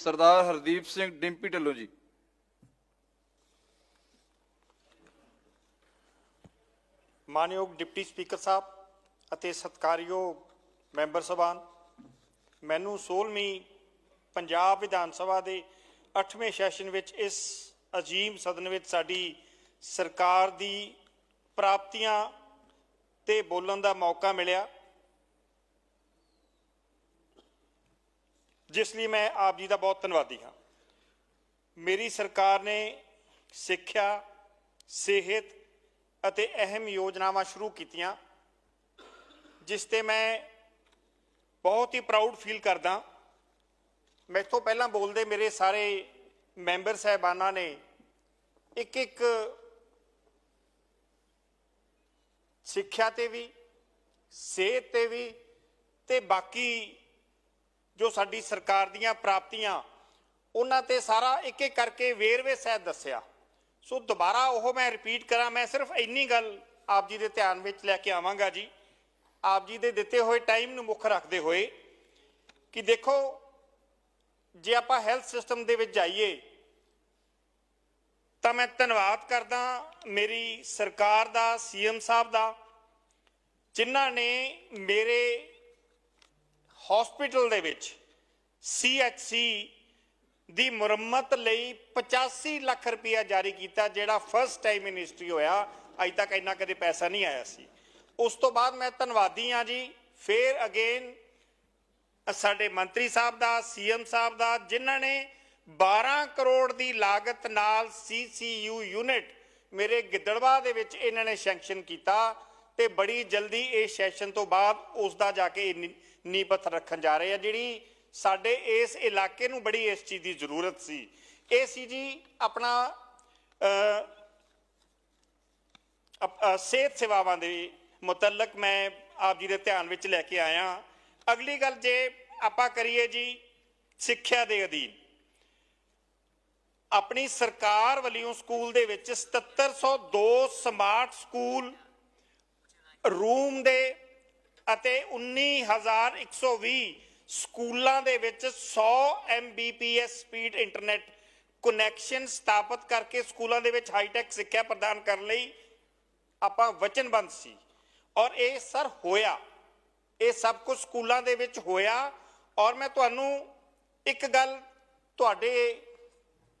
ਸਰਦਾਰ ਹਰਦੀਪ ਸਿੰਘ ਡਿੰਪੀ ਢਿੱਲੋਂ ਜੀ। ਮਾਨਯੋਗ deputy speaker ਸਾਹਿਬ ਅਤੇ ਸਤਿਕਾਰਯੋਗ ਮੈਂਬਰ ਸਭਾਨ, ਮੈਨੂੰ 16ਵੀਂ ਪੰਜਾਬ ਵਿਧਾਨ ਸਭਾ ਦੇ 8ਵੇਂ ਸੈਸ਼ਨ ਵਿੱਚ ਇਸ ਅਜੀਮ ਸਦਨ ਵਿੱਚ ਸਾਡੀ ਸਰਕਾਰ ਦੀ ਪ੍ਰਾਪਤੀਆਂ ਤੇ ਬੋਲਣ ਦਾ ਮੌਕਾ ਮਿਲਿਆ। ਜਿਸ ਲਈ ਮੈਂ ਆਪ ਜੀ ਦਾ ਬਹੁਤ ਧੰਨਵਾਦੀ ਹਾਂ। ਮੇਰੀ ਸਰਕਾਰ ਨੇ ਸਿੱਖਿਆ, ਸਿਹਤ ਅਤੇ ਅਹਿਮ ਯੋਜਨਾਵਾਂ ਸ਼ੁਰੂ ਕੀਤੀਆਂ, ਜਿਸ ਤੇ ਮੈਂ ਬਹੁਤ ਹੀ ਪ੍ਰਾਊਡ ਫੀਲ ਕਰਦਾ। ਮੈਥੋਂ ਪਹਿਲਾਂ ਬੋਲਦੇ ਮੇਰੇ ਸਾਰੇ ਮੈਂਬਰ ਸਹਿਬਾਨਾਂ ਨੇ ਇੱਕ ਇੱਕ ਸਿੱਖਿਆ ਤੇ ਵੀ, ਸਿਹਤ ਤੇ ਵੀ ਤੇ ਬਾਕੀ ਜੋ ਸਾਡੀ ਸਰਕਾਰ ਦੀਆਂ ਪ੍ਰਾਪਤੀਆਂ, ਉਹਨਾਂ ਤੇ ਸਾਰਾ ਇੱਕ ਇੱਕ ਕਰਕੇ ਵੇਰਵੇ ਸਹਿਤ ਦੱਸਿਆ। ਸੋ ਦੁਬਾਰਾ ਉਹ ਮੈਂ ਰਿਪੀਟ ਕਰਾਂ, ਮੈਂ ਸਿਰਫ ਇੰਨੀ ਗੱਲ ਆਪ ਜੀ ਦੇ ਧਿਆਨ ਵਿੱਚ ਲੈ ਕੇ ਆਵਾਂਗਾ ਜੀ। ਆਪ ਜੀ ਦੇ ਦਿੱਤੇ ਹੋਏ ਟਾਈਮ ਨੂੰ ਮੁੱਖ ਰੱਖਦੇ ਹੋਏ ਕਿ ਦੇਖੋ, ਜੇ ਆਪਾਂ ਹੈਲਥ ਸਿਸਟਮ ਦੇ ਵਿੱਚ ਜਾਈਏ, ਤਾਂ ਮੈਂ ਧੰਨਵਾਦ ਕਰਦਾ ਮੇਰੀ ਸਰਕਾਰ ਦਾ ਸੀਐਮ ਸਾਹਿਬ ਦਾ, ਜਿਨ੍ਹਾਂ ਨੇ ਮੇਰੇ ਹਸਪੀਟਲ ਦੇ ਵਿੱਚ ਸੀਐਚਸੀ ਦੀ ਮੁਰੰਮਤ ਲਈ 85 ਲੱਖ ਰੁਪਇਆ ਜਾਰੀ ਕੀਤਾ, ਜਿਹੜਾ ਫਸਟ ਟਾਈਮ ਇਨ ਹਿਸਟਰੀ ਹੋਇਆ। ਅਜੇ ਤੱਕ ਇੰਨਾ ਕਦੇ ਪੈਸਾ ਨਹੀਂ ਆਇਆ ਸੀ। ਉਸ ਤੋਂ ਬਾਅਦ ਮੈਂ ਧੰਨਵਾਦੀ ਹਾਂ ਜੀ। ਫੇਰ ਅਗੇਨ ਸਾਡੇ ਮੰਤਰੀ ਸਾਹਿਬ ਦਾ ਸੀਐਮ ਸਾਹਿਬ ਦਾ, ਜਿਨ੍ਹਾਂ ਨੇ 12 ਕਰੋੜ ਦੀ ਲਾਗਤ ਨਾਲ ਸੀਸੀਯੂ ਯੂਨਿਟ ਮੇਰੇ ਗਿੱਦੜਵਾ ਦੇ ਵਿੱਚ ਇਹਨਾਂ ਨੇ ਸੈਂਕਸ਼ਨ ਕੀਤਾ। ਤੇ ਬੜੀ ਜਲਦੀ ਇਹ ਸੈਸ਼ਨ ਤੋਂ ਬਾਅਦ ਉਸ ਦਾ ਜਾ ਕੇ ਨੀਂਹ ਪੱਥਰ ਰੱਖਣ ਜਾ ਰਹੇ ਆ। ਜਿਹੜੀ ਸਾਡੇ ਇਸ ਇਲਾਕੇ ਨੂੰ ਬੜੀ ਇਸ ਚੀਜ਼ ਦੀ ਜ਼ਰੂਰਤ ਸੀ। ਇਹ ਸੀ ਜੀ ਆਪਣਾ ਸਿਹਤ ਸੇਵਾਵਾਂ ਦੇ ਮੁਤਲਕ ਮੈਂ ਆਪ ਜੀ ਦੇ ਧਿਆਨ ਵਿੱਚ ਲੈ ਕੇ ਆਇਆ। ਅਗਲੀ ਗੱਲ ਜੇ ਆਪਾਂ ਕਰੀਏ ਜੀ ਸਿੱਖਿਆ ਦੇ ਅਧੀਨ। ਆਪਣੀ ਸਰਕਾਰ ਵੱਲੋਂ ਸਕੂਲ ਦੇ ਵਿੱਚ 7702 ਸਮਾਰਟ ਸਕੂਲ ਰੂਮ ਦੇ ਅਤੇ 19120 ਸਕੂਲਾਂ ਦੇ ਵਿੱਚ 100 Mbps ਸਪੀਡ ਇੰਟਰਨੈਟ ਕਨੈਕਸ਼ਨ ਸਥਾਪਿਤ ਕਰਕੇ ਸਕੂਲਾਂ ਦੇ ਵਿੱਚ ਹਾਈਟੈਕ ਸਿੱਖਿਆ ਪ੍ਰਦਾਨ ਕਰਨ ਲਈ ਆਪਾਂ ਵਚਨਬੰਦ ਸੀ। ਔਰ ਇਹ ਸਰ ਹੋਇਆ। ਇਹ ਸਭ ਕੁਝ ਸਕੂਲਾਂ ਦੇ ਵਿੱਚ ਹੋਇਆ। ਔਰ ਮੈਂ ਤੁਹਾਨੂੰ ਇੱਕ ਗੱਲ ਤੁਹਾਡੇ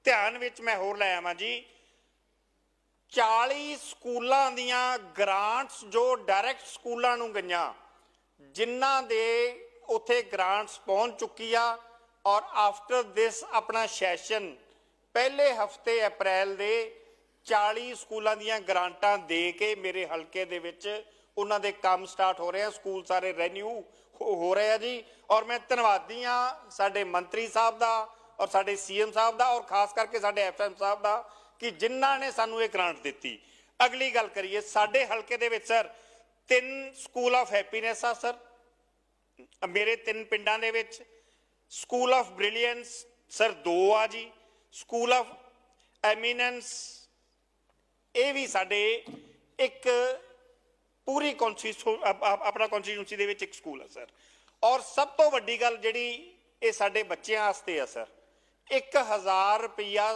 ਧਿਆਨ ਵਿੱਚ ਮੈਂ ਹੋਰ ਲੈ ਆਵਾਂ ਜੀ। 40 ਸਕੂਲਾਂ ਦੀਆਂ ਗ੍ਰਾਂਟਸ ਜੋ ਡਾਇਰੈਕਟ ਸਕੂਲਾਂ ਨੂੰ ਗਈਆਂ, ਜਿਨ੍ਹਾਂ ਦੇ ਉਥੇ ਗ੍ਰਾਂਟਸ ਪਹੁੰਚ ਚੁੱਕੀ ਆ ਔਰ ਆਫਟਰ ਦਿਸ ਆਪਣਾ ਸੈਸ਼ਨ ਪਹਿਲੇ ਹਫ਼ਤੇ ਅਪ੍ਰੈਲ ਦੇ 40 ਸਕੂਲਾਂ ਦੀਆਂ ਗ੍ਰਾਂਟਾਂ ਦੇ ਕੇ ਮੇਰੇ ਹਲਕੇ ਦੇ ਵਿੱਚ ਉਹਨਾਂ ਦੇ ਕੰਮ ਸਟਾਰਟ ਹੋ ਰਹੇ ਆ ਸਕੂਲ ਸਾਰੇ ਰੈਨਿਊ ਹੋ ਰਹੇ ਆ ਜੀ। ਔਰ ਮੈਂ ਧੰਨਵਾਦੀ ਆ ਸਾਡੇ ਮੰਤਰੀ ਸਾਹਿਬ ਦਾ ਔਰ ਸਾਡੇ ਸੀਐਮ ਸਾਹਿਬ ਦਾ ਔਰ ਖਾਸ ਕਰਕੇ ਸਾਡੇ ਐਫਐਮ ਸਾਹਿਬ ਦਾ ਕਿ ਜਿਨ੍ਹਾਂ ਨੇ ਸਾਨੂੰ ਇਹ ਗ੍ਰਾਂਟ ਦਿੱਤੀ। ਅਗਲੀ ਗੱਲ ਕਰੀਏ, ਸਾਡੇ ਹਲਕੇ ਦੇ ਵਿੱਚ ਸਰ ਤਿੰਨ ਸਕੂਲ ਆਫ ਹੈਪੀਨੈਸ ਆ ਸਰ। ਮੇਰੇ ਤਿੰਨ ਪਿੰਡਾਂ ਦੇ ਵਿੱਚ ਸਕੂਲ ਆਫ ਬ੍ਰਿਲੀਅੰਸ ਸਰ ਦੋ ਆ ਜੀ। ਸਕੂਲ ਆਫ ਐਮੀਨੈਂਸ ਇਹ ਵੀ ਸਾਡੇ ਇੱਕ ਪੂਰੀ ਕੌਂਸਟੀਟਿਊ ਆਪਣਾ ਕੌਂਸਟੀਟਿਊਂਸੀ ਦੇ ਵਿੱਚ ਇੱਕ ਸਕੂਲ ਆ ਸਰ। ਔਰ ਸਭ ਤੋਂ ਵੱਡੀ ਗੱਲ ਜਿਹੜੀ ਇਹ ਸਾਡੇ ਬੱਚਿਆਂ ਵਾਸਤੇ ਆ ਸਰ 1000 ਰੁਪਇਆ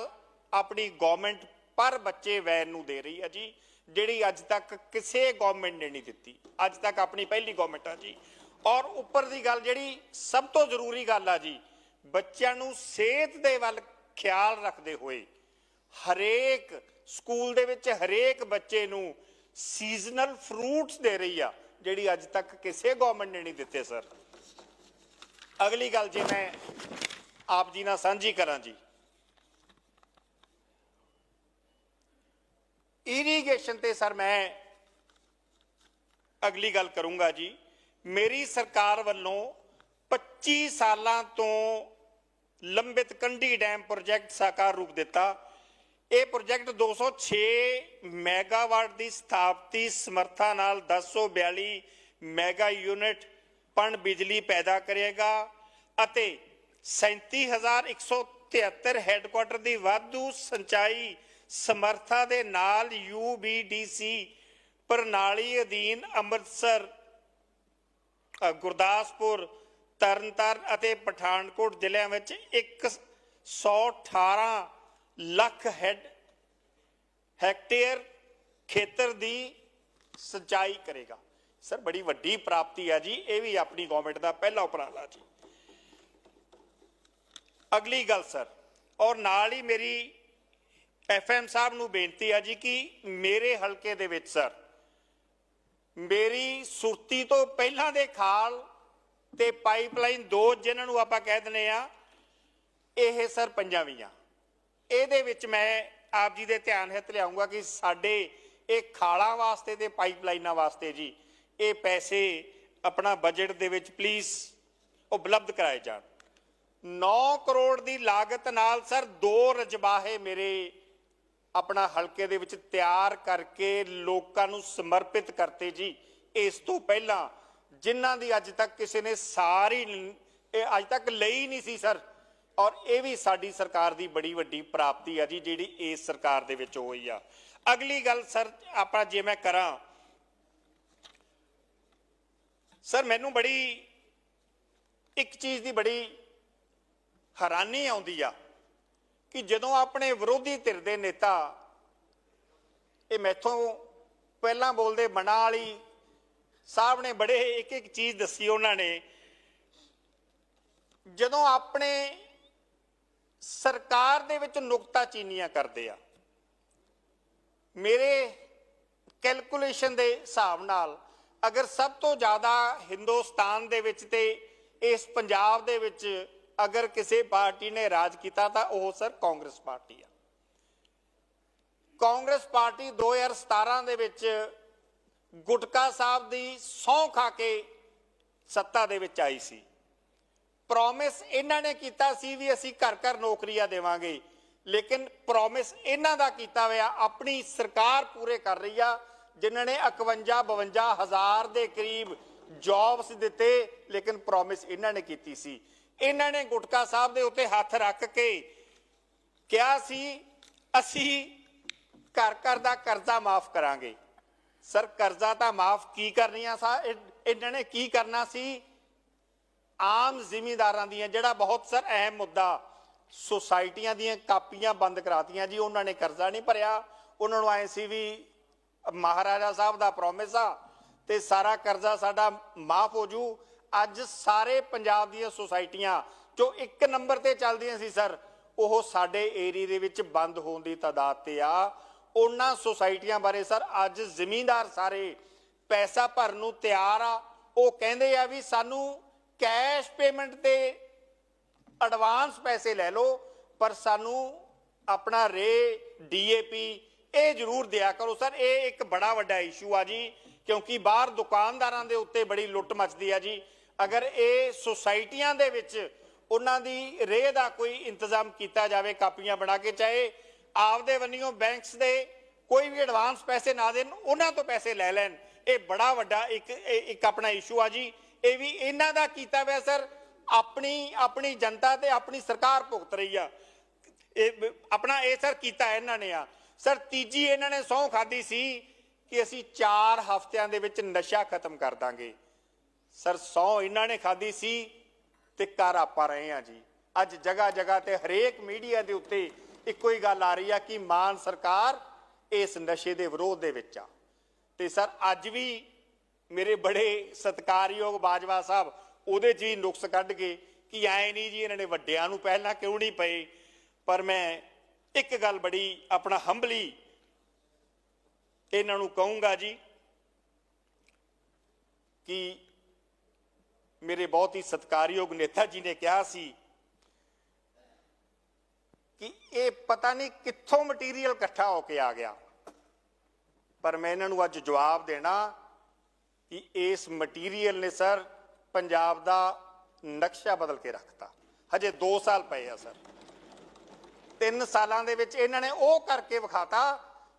ਆਪਣੀ ਗਵਰਨਮੈਂਟ ਪਰ ਬੱਚੇ ਵੈਨ ਨੂੰ ਦੇ ਰਹੀ ਹੈ ਜੀ, ਜਿਹੜੀ ਅੱਜ ਤੱਕ ਕਿਸੇ ਗਵਰਨਮੈਂਟ ਨੇ ਨਹੀਂ ਦਿੱਤੀ। ਅੱਜ ਤੱਕ ਆਪਣੀ ਪਹਿਲੀ ਗਵਰਨਮੈਂਟ ਆ ਜੀ। ਔਰ ਉੱਪਰ ਦੀ ਗੱਲ ਜਿਹੜੀ ਸਭ ਤੋਂ ਜ਼ਰੂਰੀ ਗੱਲ ਆ ਜੀ, ਬੱਚਿਆਂ ਨੂੰ ਸਿਹਤ ਦੇ ਵੱਲ ਖਿਆਲ ਰੱਖਦੇ ਹੋਏ ਹਰੇਕ ਸਕੂਲ ਦੇ ਵਿੱਚ ਹਰੇਕ ਬੱਚੇ ਨੂੰ ਸੀਜ਼ਨਲ ਫਰੂਟਸ ਦੇ ਰਹੀ ਆ, ਜਿਹੜੀ ਅੱਜ ਤੱਕ ਕਿਸੇ ਗਵਰਨਮੈਂਟ ਨੇ ਨਹੀਂ ਦਿੱਤੇ, ਸਰ। ਅਗਲੀ ਗੱਲ ਜੇ ਮੈਂ ਆਪ ਜੀ ਨਾਲ ਸਾਂਝੀ ਕਰਾਂ ਜੀ। ਇਰੀਗੇਸ਼ਨ ਤੇ ਸਰ ਮੈਂ ਅਗਲੀ ਗੱਲ ਕਰੂੰਗਾ ਜੀ। ਮੇਰੀ ਸਰਕਾਰ ਵੱਲੋਂ 25 ਸਾਲਾਂ ਤੋਂ ਲੰਬਿਤ ਕੰਢੀ ਡੈਮ ਪ੍ਰੋਜੈਕਟ ਸਾਕਾਰ ਰੂਪ ਦਿੱਤਾ। ਇਹ ਪ੍ਰੋਜੈਕਟ 206 ਮੈਗਾਵਾਟ ਦੀ ਸਥਾਪਤੀ ਸਮਰੱਥਾ ਨਾਲ 1042 ਮੈਗਾ ਯੂਨਿਟ ਪਣ ਬਿਜਲੀ ਪੈਦਾ ਕਰੇਗਾ ਅਤੇ 37173 ਹੈੱਡਕੁਆਟਰ ਦੀ ਵਾਧੂ ਸਿੰਚਾਈ ਸਮਰੱਥਾ ਦੇ ਨਾਲ ਯੂਬੀਡੀਸੀ ਪ੍ਰਣਾਲੀ ਅਧੀਨ ਅੰਮ੍ਰਿਤਸਰ ਅ, ਗੁਰਦਾਸਪੁਰ ਤਰਨਤਾਰਨ ਅਤੇ ਪਠਾਨਕੋਟ ਜ਼ਿਲ੍ਹਿਆਂ ਵਿੱਚ 118 ਲੱਖ ਹੈਡ ਹੈਕਟੇਅਰ ਖੇਤਰ ਦੀ ਸਿੰਚਾਈ ਕਰੇਗਾ। ਸਰ ਬੜੀ ਵੱਡੀ ਪ੍ਰਾਪਤੀ ਆ ਜੀ ਇਹ ਵੀ ਆਪਣੀ ਗਵਰਨਮੈਂਟ ਦਾ ਪਹਿਲਾ ਉਪਰਾਲਾ ਜੀ। ਅਗਲੀ ਗੱਲ ਸਰ ਔਰ ਨਾਲ ਹੀ ਮੇਰੀ ਐਫਐਮ ਸਾਹਿਬ ਨੂੰ ਬੇਨਤੀ ਆ ਜੀ ਕਿ ਮੇਰੇ ਹਲਕੇ ਦੇ ਵਿੱਚ ਸਰ ਮੇਰੀ ਸੁਰਤੀ ਤੋਂ ਪਹਿਲਾਂ ਦੇ ਖਾਲ ਤੇ ਪਾਈਪਲਾਈਨ ਦੋ ਜਿਨ੍ਹਾਂ ਨੂੰ ਆਪਾਂ ਕਹਿ ਦਿੰਦੇ ਆ, ਇਹ ਸਰ ਪੰਜਾਬੀਆਂ ਇਹਦੇ ਵਿੱਚ ਮੈਂ ਆਪ ਜੀ ਦੇ ਧਿਆਨ ਹਿੱਤ ਲਿਆਉਂਗਾ ਕਿ ਸਾਡੇ ਇਹ ਖਾਲਾਂ ਵਾਸਤੇ ਤੇ ਪਾਈਪਲਾਈਨਾਂ ਵਾਸਤੇ ਜੀ, ਇਹ ਪੈਸੇ ਆਪਣਾ ਬਜਟ ਦੇ ਵਿੱਚ ਪਲੀਜ਼ ਉਪਲਬਧ ਕਰਾਏ ਜਾਣ। 9 ਕਰੋੜ ਦੀ ਲਾਗਤ ਨਾਲ ਸਰ ਦੋ ਰਜਬਾਹੇ ਮੇਰੇ ਆਪਣਾ ਹਲਕੇ ਦੇ ਵਿੱਚ ਤਿਆਰ ਕਰਕੇ ਲੋਕਾਂ ਨੂੰ ਸਮਰਪਿਤ ਕਰਤੇ ਜੀ। ਇਸ ਤੋਂ ਪਹਿਲਾਂ ਜਿਨ੍ਹਾਂ ਦੀ ਅੱਜ ਤੱਕ ਕਿਸੇ ਨੇ ਸਾਰੀ ਇਹ ਅੱਜ ਤੱਕ ਲਈ ਨਹੀਂ ਸੀ ਸਰ। ਔਰ ਇਹ ਵੀ ਸਾਡੀ ਸਰਕਾਰ ਦੀ ਬੜੀ ਵੱਡੀ ਪ੍ਰਾਪਤੀ ਆ ਜੀ, ਜਿਹੜੀ ਇਸ ਸਰਕਾਰ ਦੇ ਵਿੱਚ ਹੋਈ ਆ। ਅਗਲੀ ਗੱਲ ਸਰ, ਆਪਾਂ ਜੇ ਮੈਂ ਕਰਾਂ। ਸਰ, ਮੈਨੂੰ ਬੜੀ, ਇੱਕ ਚੀਜ਼ ਦੀ ਬੜੀ ਹੈਰਾਨੀ ਆਉਂਦੀ ਆ। ਕਿ ਜਦੋਂ ਆਪਣੇ ਵਿਰੋਧੀ ਧਿਰ ਦੇ ਨੇਤਾ ਇਹ ਮੈਥੋਂ ਪਹਿਲਾਂ ਬੋਲਦੇ ਬਣਾ ਵਾਲੀ ਸਾਹਿਬ ਨੇ ਬੜੇ ਇੱਕ ਇੱਕ ਚੀਜ਼ ਦੱਸੀ ਉਹਨਾਂ ਨੇ, ਜਦੋਂ ਆਪਣੇ ਸਰਕਾਰ ਦੇ ਵਿੱਚ ਨੁਕਤਾ ਚੀਨੀਆਂ ਕਰਦੇ ਆ, ਮੇਰੇ ਕੈਲਕੂਲੇਸ਼ਨ ਦੇ ਹਿਸਾਬ ਨਾਲ ਅਗਰ ਸਭ ਤੋਂ ਜ਼ਿਆਦਾ ਹਿੰਦੁਸਤਾਨ ਦੇ ਵਿੱਚ ਤੇ ਇਸ ਪੰਜਾਬ ਦੇ ਵਿੱਚ ਅਗਰ ਕਿਸੇ ਪਾਰਟੀ ਨੇ ਰਾਜ ਕੀਤਾ ਤਾਂ ਉਹ ਸਰ ਕਾਂਗਰਸ ਪਾਰਟੀ ਆ। ਕਾਂਗਰਸ ਪਾਰਟੀ 2017 ਦੇ ਵਿੱਚ ਗੁਟਕਾ ਸਾਹਿਬ ਦੀ ਸਹੁੰ ਖਾ ਕੇ ਸੱਤਾ ਦੇ ਵਿੱਚ ਆਈ ਸੀ। ਪ੍ਰੋਮਿਸ ਇਹਨਾਂ ਨੇ ਕੀਤਾ ਸੀ ਵੀ ਅਸੀਂ ਘਰ ਘਰ ਨੌਕਰੀਆਂ ਦੇਵਾਂਗੇ, ਲੇਕਿਨ ਪ੍ਰੋਮਿਸ ਇਹਨਾਂ ਦਾ ਕੀਤਾ ਹੋਇਆ, ਆਪਣੀ ਸਰਕਾਰ ਪੂਰੇ ਕਰ ਰਹੀ ਆ, ਜਿਨ੍ਹਾਂ ਨੇ 51 52 ਹਜ਼ਾਰ ਦੇ ਕਰੀਬ ਜੌਬਸ ਦਿੱਤੇ, ਲੇਕਿਨ ਪ੍ਰੋਮਿਸ ਇਹਨਾਂ ਨੇ ਕੀਤੀ ਸੀ। ਇਹਨਾਂ ਨੇ ਗੁਟਕਾ ਸਾਹਿਬ ਦੇ ਉੱਤੇ ਹੱਥ ਰੱਖ ਕੇ ਕਿਹਾ ਸੀ, ਅਸੀਂ ਘਰ ਘਰ ਦਾ ਕਰਜ਼ਾ ਮਾਫ ਕਰਾਂਗੇ। ਸਰ, ਕਰਜ਼ਾ ਤਾਂ ਮਾਫ ਕੀ ਕਰਨੀਆਂ ਸਾ ਇਹਨਾਂ ਨੇ ਕੀ ਕਰਨਾ ਸੀ? ਆਮ ਜ਼ਿਮੀਂਦਾਰਾਂ ਦੀਆਂ, ਜਿਹੜਾ ਬਹੁਤ ਸਰ ਅਹਿਮ ਮੁੱਦਾ, ਸੁਸਾਇਟੀਆਂ ਦੀਆਂ ਕਾਪੀਆਂ ਬੰਦ ਕਰਾਤੀਆਂ ਜੀ, ਉਹਨਾਂ ਨੇ ਕਰਜ਼ਾ ਨਹੀਂ ਭਰਿਆ। ਉਹਨਾਂ ਨੂੰ ਆਏ ਸੀ ਵੀ ਮਹਾਰਾਜਾ ਸਾਹਿਬ ਦਾ ਪ੍ਰੋਮਿਸ ਆ ਤੇ ਸਾਰਾ ਕਰਜ਼ਾ ਸਾਡਾ ਮਾਫ ਹੋ ਜੂ। ਅੱਜ ਸਾਰੇ ਪੰਜਾਬ ਦੀਆਂ ਸੁਸਾਇਟੀਆਂ, ਜੋ ਇੱਕ ਨੰਬਰ ਤੇ ਚੱਲਦੀਆਂ ਸੀ ਸਰ, ਉਹ ਸਾਡੇ ਏਰੀਏ ਦੇ ਵਿੱਚ ਬੰਦ ਹੋਣ ਦੀ ਤਾਦਾਦ ਤੇ ਆ। ਉਹਨਾਂ ਸੁਸਾਇਟੀਆਂ ਬਾਰੇ ਸਰ, ਅੱਜ ਜ਼ਿਮੀਂਦਾਰ ਸਾਰੇ ਪੈਸਾ ਭਰਨ ਨੂੰ ਤਿਆਰ ਆ। ਉਹ ਕਹਿੰਦੇ ਆ ਵੀ ਸਾਨੂੰ ਕੈਸ਼ ਪੇਮੈਂਟ ਤੇ ਐਡਵਾਂਸ ਪੈਸੇ ਲੈ ਲਓ, ਪਰ ਸਾਨੂੰ ਆਪਣਾ ਰੇ ਡੀਏਪੀ ਇਹ ਜ਼ਰੂਰ ਦਿਆ ਕਰੋ। ਸਰ, ਇਹ ਇੱਕ ਬੜਾ ਵੱਡਾ ਇਸ਼ੂ ਆ ਜੀ, ਕਿਉਂਕਿ ਬਾਹਰ ਦੁਕਾਨਦਾਰਾਂ ਦੇ ਉੱਤੇ ਬੜੀ ਲੁੱਟ ਮਚਦੀ ਆ ਜੀ। ਅਗਰ ਇਹ ਸੁਸਾਇਟੀਆਂ ਦੇ ਵਿੱਚ ਉਹਨਾਂ ਦੀ ਰੇਹ ਦਾ ਕੋਈ ਇੰਤਜ਼ਾਮ ਕੀਤਾ ਜਾਵੇ, ਕਾਪੀਆਂ ਬਣਾ ਕੇ, ਚਾਹੇ ਆਪਦੇ ਵੰਨਿਓ ਬੈਂਕਸ ਦੇ ਕੋਈ ਵੀ ਐਡਵਾਂਸ ਪੈਸੇ ਨਾ ਦੇਣ, ਉਹਨਾਂ ਤੋਂ ਪੈਸੇ ਲੈ ਲੈਣ, ਇਹ ਬੜਾ ਵੱਡਾ ਇੱਕ, ਇਹ- ਇੱਕ ਆਪਣਾ ਇਸ਼ੂ ਆ ਜੀ। ਇਹ ਵੀ ਇਹਨਾਂ ਦਾ ਕੀਤਾ ਹੋਇਆ, ਸਰ, ਆਪਣੀ ਆਪਣੀ ਜਨਤਾ ਤੇ ਆਪਣੀ ਸਰਕਾਰ ਭੁਗਤ ਰਹੀ ਆ। ਇਹ ਆਪਣਾ ਇਹ, ਸਰ, ਕੀਤਾ ਇਹਨਾਂ ਨੇ ਆ। ਸਰ, ਤੀਜੀ ਇਹਨਾਂ ਨੇ ਸਹੁੰ ਖਾਦੀ ਸੀ ਕਿ ਅਸੀਂ 4 ਹਫ਼ਤਿਆਂ ਦੇ ਵਿੱਚ ਨਸ਼ਾ ਖਤਮ ਕਰ ਦਾਂਗੇ। ਸਰ ਸਹੁੰ ਇਹਨਾਂ ਨੇ ਖਾਦੀ ਸੀ ਤੇ ਘਰ ਆਪਾਂ ਰਹੇ ਆ ਜੀ। ਅੱਜ ਜਗ੍ਹਾ ਜਗ੍ਹਾ ਤੇ ਹਰੇਕ ਮੀਡੀਆ ਦੇ ਉੱਤੇ ਇੱਕੋ ਹੀ ਗੱਲ ਆ ਰਹੀ ਆ ਕਿ ਮਾਨ ਸਰਕਾਰ ਇਸ ਨਸ਼ੇ ਦੇ ਵਿਰੋਧ ਦੇ ਵਿੱਚ ਆ। ਤੇ ਸਰ, ਅੱਜ ਵੀ ਮੇਰੇ ਬੜੇ ਸਤਿਕਾਰਯੋਗ ਬਾਜਵਾ ਸਾਹਿਬ, ਉਹਦੇ 'ਚ ਹੀ ਨੁਕਸ ਕੱਢ ਕੇ ਕਿ ਐ ਨਹੀਂ ਜੀ, ਇਹਨਾਂ ਨੇ ਵੱਡਿਆਂ ਨੂੰ ਪਹਿਲਾਂ ਕਿਉਂ ਨਹੀਂ ਪਏ? ਪਰ ਮੈਂ ਇੱਕ ਗੱਲ ਬੜੀ ਆਪਣਾ ਹੰਬਲੀ ਇਹਨਾਂ ਨੂੰ ਕਹੂੰਗਾ ਜੀ ਕਿ ਮੇਰੇ ਬਹੁਤ ਹੀ ਸਤਿਕਾਰਯੋਗ ਨੇਤਾ ਜੀ ਨੇ ਕਿਹਾ ਸੀ ਕਿ ਇਹ ਪਤਾ ਨਹੀਂ ਕਿੱਥੋਂ ਮਟੀਰੀਅਲ ਇਕੱਠਾ ਹੋ ਕੇ ਆ ਗਿਆ। ਪਰ ਮੈਂ ਇਹਨਾਂ ਨੂੰ ਅੱਜ ਜਵਾਬ ਦੇਣਾ ਕਿ ਇਸ ਮਟੀਰੀਅਲ ਨੇ ਸਰ ਪੰਜਾਬ ਦਾ ਨਕਸ਼ਾ ਬਦਲ ਕੇ ਰੱਖਤਾ। ਹਜੇ 2 ਸਾਲ ਪਏ ਆ ਸਰ। 3 ਸਾਲਾਂ ਦੇ ਵਿੱਚ ਇਹਨਾਂ ਨੇ ਉਹ ਕਰਕੇ ਵਿਖਾਤਾ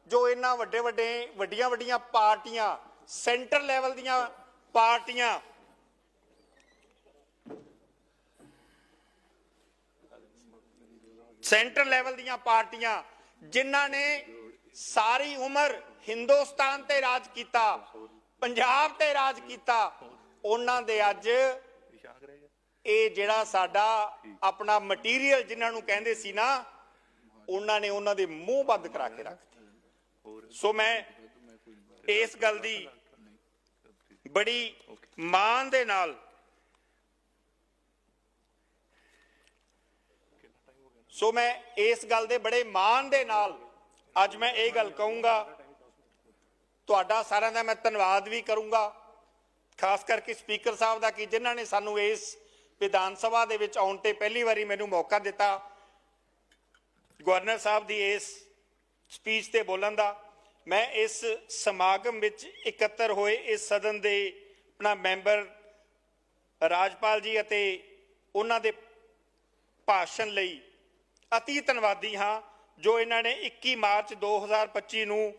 ਜੋ ਇਹਨਾਂ ਵੱਡੇ ਵੱਡੇ, ਵੱਡੀਆਂ ਵੱਡੀਆਂ ਪਾਰਟੀਆਂ, ਸੈਂਟਰ ਲੈਵਲ ਦੀਆਂ ਪਾਰਟੀਆਂ ਸੈਂਟਰ ਲੈਵਲ ਦੀਆਂ ਪਾਰਟੀਆਂ ਜਿਨ੍ਹਾਂ ਨੇ ਸਾਰੀ ਉਮਰ ਹਿੰਦੁਸਤਾਨ ਤੇ ਰਾਜ ਕੀਤਾ, ਪੰਜਾਬ ਤੇ ਰਾਜ ਕੀਤਾ, ਉਹਨਾਂ ਦੇ ਅੱਜ ਇਹ ਜਿਹੜਾ ਸਾਡਾ ਆਪਣਾ ਮਟੀਰੀਅਲ ਜਿਨ੍ਹਾਂ ਨੂੰ ਕਹਿੰਦੇ ਸੀ ਨਾ, ਉਹਨਾਂ ਨੇ ਉਹਨਾਂ ਦੇ ਮੂੰਹ ਬੰਦ ਕਰਾ ਕੇ ਰੱਖਤੇ ਸੋ ਮੈਂ ਇਸ ਗੱਲ ਦੀ ਬੜੀ ਮਾਣ ਦੇ ਨਾਲ ਸੋ ਮੈਂ ਇਸ ਗੱਲ ਦੇ ਬੜੇ ਮਾਣ ਦੇ ਨਾਲ ਅੱਜ ਮੈਂ ਇਹ ਗੱਲ ਕਹੂੰਗਾ। ਤੁਹਾਡਾ ਸਾਰਿਆਂ ਦਾ ਮੈਂ ਧੰਨਵਾਦ ਵੀ ਕਰੂੰਗਾ। ਖਾਸ ਕਰਕੇ ਸਪੀਕਰ ਸਾਹਿਬ ਦਾ ਕਿ ਜਿਨ੍ਹਾਂ ਨੇ ਸਾਨੂੰ ਇਸ ਵਿਧਾਨ ਸਭਾ ਦੇ ਵਿੱਚ ਆਉਣ ਤੇ ਪਹਿਲੀ ਵਾਰੀ ਮੈਨੂੰ ਮੌਕਾ ਦਿੱਤਾ। ਗਵਰਨਰ ਸਾਹਿਬ ਦੀ ਇਸ ਸਪੀਚ ਤੇ ਬੋਲਣ ਦਾ। ਮੈਂ ਇਸ ਸਮਾਗਮ ਵਿੱਚ ਇਕੱਤਰ ਹੋਏ ਇਸ ਸਦਨ ਦੇ ਆਪਣਾ ਮੈਂਬਰ ਰਾਜਪਾਲ ਜੀ ਅਤੇ ਉਹਨਾਂ ਦੇ ਭਾਸ਼ਣ ਲਈ ਅਤੀ ਧੰਨਵਾਦੀ ਹਾਂ, ਜੋ ਇਹਨਾਂ ਨੇ 21 ਮਾਰਚ 2025 ਨੂੰ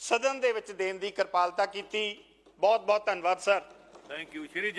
ਸਦਨ ਦੇ ਵਿੱਚ ਦੇਣ ਦੀ ਕਿਰਪਾਲਤਾ ਕੀਤੀ। ਬਹੁਤ ਬਹੁਤ ਧੰਨਵਾਦ, ਸਰ। Thank you Shri